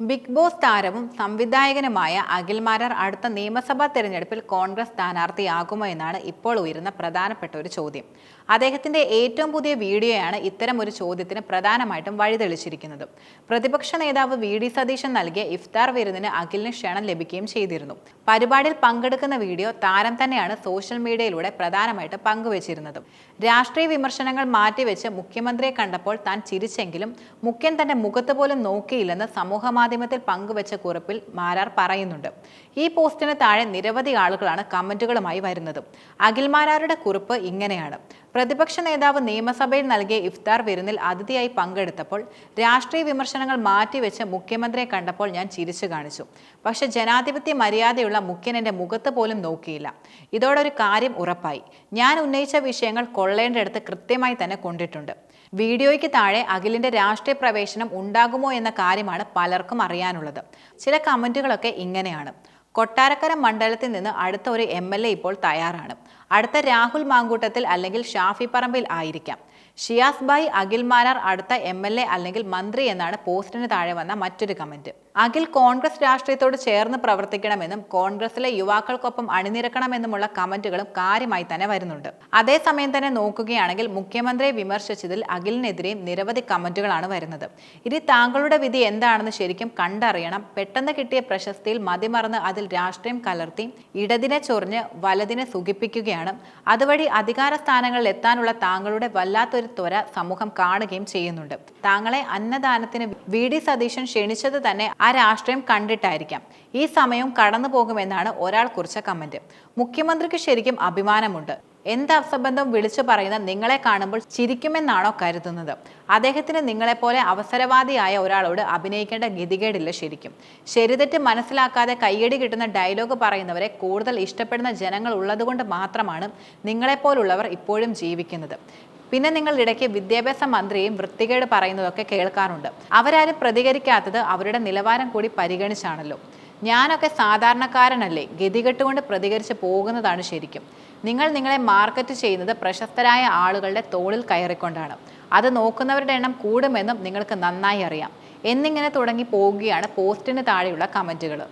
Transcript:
Big boss താരവും സംവിധായകനുമായ അഖിൽ മാരാർ അടുത്ത നിയമസഭാ തെരഞ്ഞെടുപ്പിൽ കോൺഗ്രസ് സ്ഥാനാർത്ഥിയാകുമോ എന്നാണ് ഇപ്പോൾ ഉയരുന്ന പ്രധാനപ്പെട്ട ഒരു ചോദ്യം. അദ്ദേഹത്തിന്റെ ഏറ്റവും പുതിയ വീഡിയോയാണ് ഇത്തരം ഒരു ചോദ്യത്തിന് പ്രധാനമായിട്ടും വഴിതെളിച്ചിരിക്കുന്നത്. പ്രതിപക്ഷ നേതാവ് വി ഡി സതീശൻ നൽകിയ ഇഫ്താർ വിരുന്നിന് അഖിലിന് ക്ഷണം ലഭിക്കുകയും ചെയ്തിരുന്നു. പരിപാടിയിൽ പങ്കെടുക്കുന്ന വീഡിയോ താരം തന്നെയാണ് സോഷ്യൽ മീഡിയയിലൂടെ പ്രധാനമായിട്ട് പങ്കുവച്ചിരുന്നത്. രാഷ്ട്രീയ വിമർശനങ്ങൾ മാറ്റിവെച്ച് മുഖ്യമന്ത്രിയെ കണ്ടപ്പോൾ താൻ ചിരിച്ചെങ്കിലും മുഖ്യൻ തന്റെ മുഖത്ത് പോലും നോക്കിയില്ലെന്ന് സമൂഹ മാധ്യമത്തിൽ പങ്കുവച്ച കുറിപ്പിൽ മാരാർ പറയുന്നുണ്ട്. ഈ പോസ്റ്റിന് താഴെ നിരവധി ആളുകളാണ് കമന്റുകളുമായി വരുന്നത്. അഖിൽ മാരാരുടെ കുറിപ്പ് ഇങ്ങനെയാണ്. പ്രതിപക്ഷ നേതാവ് നിയമസഭയിൽ നൽകിയ ഇഫ്താർ വിരുന്നിൽ അതിഥിയായി പങ്കെടുത്തപ്പോൾ രാഷ്ട്രീയ വിമർശനങ്ങൾ മാറ്റിവെച്ച് മുഖ്യമന്ത്രിയെ കണ്ടപ്പോൾ ഞാൻ ചിരിച്ചു കാണിച്ചു. പക്ഷെ ജനാധിപത്യ മര്യാദയുള്ള മുഖ്യൻ എന്റെ മുഖത്ത് പോലും നോക്കിയില്ല. ഇതോടൊരു കാര്യം ഉറപ്പായി. ഞാൻ ഉന്നയിച്ച വിഷയങ്ങൾ കൊള്ളേണ്ടടുത്ത് കൃത്യമായി തന്നെ കൊണ്ടിട്ടുണ്ട്. വീഡിയോയ്ക്ക് താഴെ അഖിലിന്റെ രാഷ്ട്രീയ പ്രവേശനം ഉണ്ടാകുമോ എന്ന കാര്യമാണ് പലർക്കും അറിയാനുള്ളത്. ചില കമന്റുകളൊക്കെ ഇങ്ങനെയാണ്. കൊട്ടാരക്കര മണ്ഡലത്തിൽ നിന്ന് അടുത്ത ഒരു എം എൽ എ ഇപ്പോൾ തയ്യാറാണ്. അടുത്ത രാഹുൽ മാങ്കൂട്ടത്തിൽ അല്ലെങ്കിൽ ഷാഫി പറമ്പിൽ ആയിരിക്കാം. ഷിയാസ് ബായി അഖിൽ മാരാർ അടുത്ത എം എൽ എ അല്ലെങ്കിൽ മന്ത്രി എന്നാണ് പോസ്റ്റിന് താഴെ വന്ന മറ്റൊരു കമന്റ്. അഖിൽ കോൺഗ്രസ് രാഷ്ട്രീയത്തോട് ചേർന്ന് പ്രവർത്തിക്കണമെന്നും കോൺഗ്രസിലെ യുവാക്കൾക്കൊപ്പം അണിനിരക്കണമെന്നുമുള്ള കമന്റുകളും കാര്യമായി തന്നെ വരുന്നുണ്ട്. അതേസമയം തന്നെ നോക്കുകയാണെങ്കിൽ മുഖ്യമന്ത്രിയെ വിമർശിച്ചതിൽ അഖിലിനെതിരെയും നിരവധി കമന്റുകളാണ് വരുന്നത്. ഇനി താങ്കളുടെ വിധി എന്താണെന്ന് ശരിക്കും കണ്ടറിയണം. പെട്ടെന്ന് കിട്ടിയ പ്രശസ്തിയിൽ മതിമറന്ന് അതിൽ രാഷ്ട്രീയം കലർത്തി ഇടതിനെ ചൊറിഞ്ഞ് വലതിനെ സുഖിപ്പിക്കുകയാണ്. അതുവഴി അധികാര സ്ഥാനങ്ങളിൽ എത്താനുള്ള താങ്കളുടെ വല്ലാത്തൊരു ത്വര സമൂഹം കാണുകയും ചെയ്യുന്നുണ്ട്. താങ്കളെ അന്നദാനത്തിന് വി. ഡി. സതീശൻ ക്ഷണിച്ചത് തന്നെ ആ രാഷ്ട്രീയം കണ്ടിട്ടായിരിക്കാം. ഈ സമയവും കടന്നു പോകുമെന്നാണ് ഒരാൾ കുറിച്ച കമന്റ്. മുഖ്യമന്ത്രിക്ക് ശരിക്കും അഭിമാനമുണ്ട്. എന്ത് അസംബന്ധം വിളിച്ചു പറയുന്ന നിങ്ങളെ കാണുമ്പോൾ ചിരിക്കുമെന്നാണോ കരുതുന്നത്? അദ്ദേഹത്തിന് നിങ്ങളെപ്പോലെ അവസരവാദിയായ ഒരാളോട് അഭിനയിക്കേണ്ട ഗതികേടില്ല ശരിക്കും. ശരിതെറ്റ് മനസ്സിലാക്കാതെ കയ്യടി കിട്ടുന്ന ഡയലോഗ് പറയുന്നവരെ കൂടുതൽ ഇഷ്ടപ്പെടുന്ന ജനങ്ങൾ ഉള്ളതുകൊണ്ട് മാത്രമാണ് നിങ്ങളെപ്പോലുള്ളവർ ഇപ്പോഴും ജീവിക്കുന്നത്. പിന്നെ നിങ്ങൾ ഇടയ്ക്ക് വിദ്യാഭ്യാസ മന്ത്രിയും വൃത്തികേട് പറയുന്നതൊക്കെ കേൾക്കാറുണ്ട്. അവരാരും പ്രതികരിക്കാത്തത് അവരുടെ നിലവാരം കൂടി പരിഗണിച്ചാണല്ലോ. ഞാനൊക്കെ സാധാരണക്കാരനല്ലേ? ഗതികെട്ടുകൊണ്ട് പ്രതികരിച്ച് പോകുന്നതാണ് ശരിക്കും. നിങ്ങൾ നിങ്ങളെ മാർക്കറ്റ് ചെയ്യുന്നത് പ്രശസ്തരായ ആളുകളുടെ തോളിൽ കയറിക്കൊണ്ടാണ്. അത് നോക്കുന്നവരുടെ എണ്ണം കൂടുമെന്നും നിങ്ങൾക്ക് നന്നായി അറിയാം. എന്നിങ്ങനെ തുടങ്ങി പോവുകയാണ് പോസ്റ്റിന് താഴെയുള്ള കമന്റുകൾ